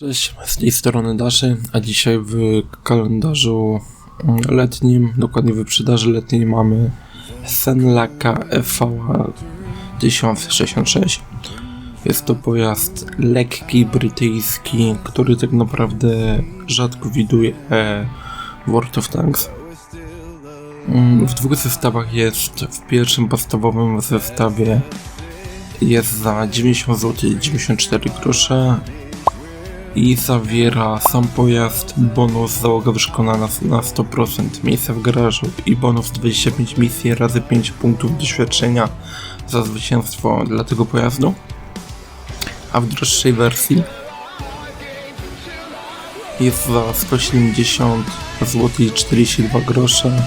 Cześć, z tej strony Daszy, a dzisiaj w kalendarzu letnim, dokładnie w wyprzedaży letniej mamy Senlaka FV 1066. Jest to pojazd lekki, brytyjski, który tak naprawdę rzadko widuje w World of Tanks. Mm, W dwóch zestawach jest, w pierwszym podstawowym zestawie jest za 90 zł 94 grosze i zawiera sam pojazd, bonus załoga wyszkolona na 100%, miejsce w garażu i bonus 25 misji razy 5 punktów doświadczenia za zwycięstwo dla tego pojazdu. A w droższej wersji jest za 170 zł i 42 grosze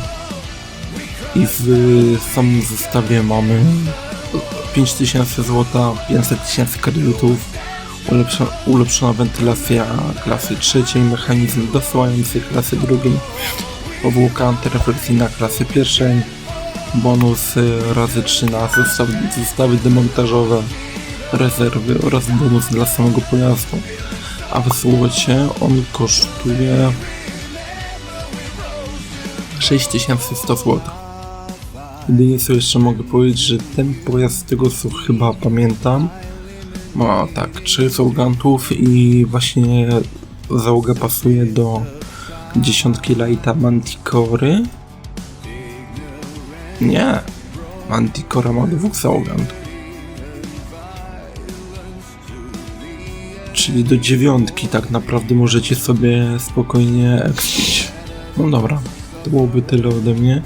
i w samym zestawie mamy 5000 zł, 500 tysięcy kredytów ulepsza, ulepszona wentylacja klasy trzeciej, mechanizm dosyłający klasy drugiej, powłoka antyrefleksyjna klasy pierwszej, bonus y, razy 3 na zestaw, zestawy demontażowe, rezerwy oraz bonus dla samego pojazdu. A w złocie on kosztuje 6100 zł. Jedynie co jeszcze mogę powiedzieć, że ten pojazd z tego co chyba pamiętam ma tak, trzy załogantów i właśnie załoga pasuje do dziesiątki Lighta Manticory. Nie, Manticora ma dwóch załogantów. Czyli do dziewiątki tak naprawdę możecie sobie spokojnie ekspić. No dobra, to byłoby tyle ode mnie.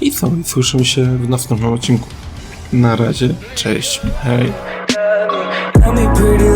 I co, słyszymy się w następnym odcinku. Na razie, cześć, hej.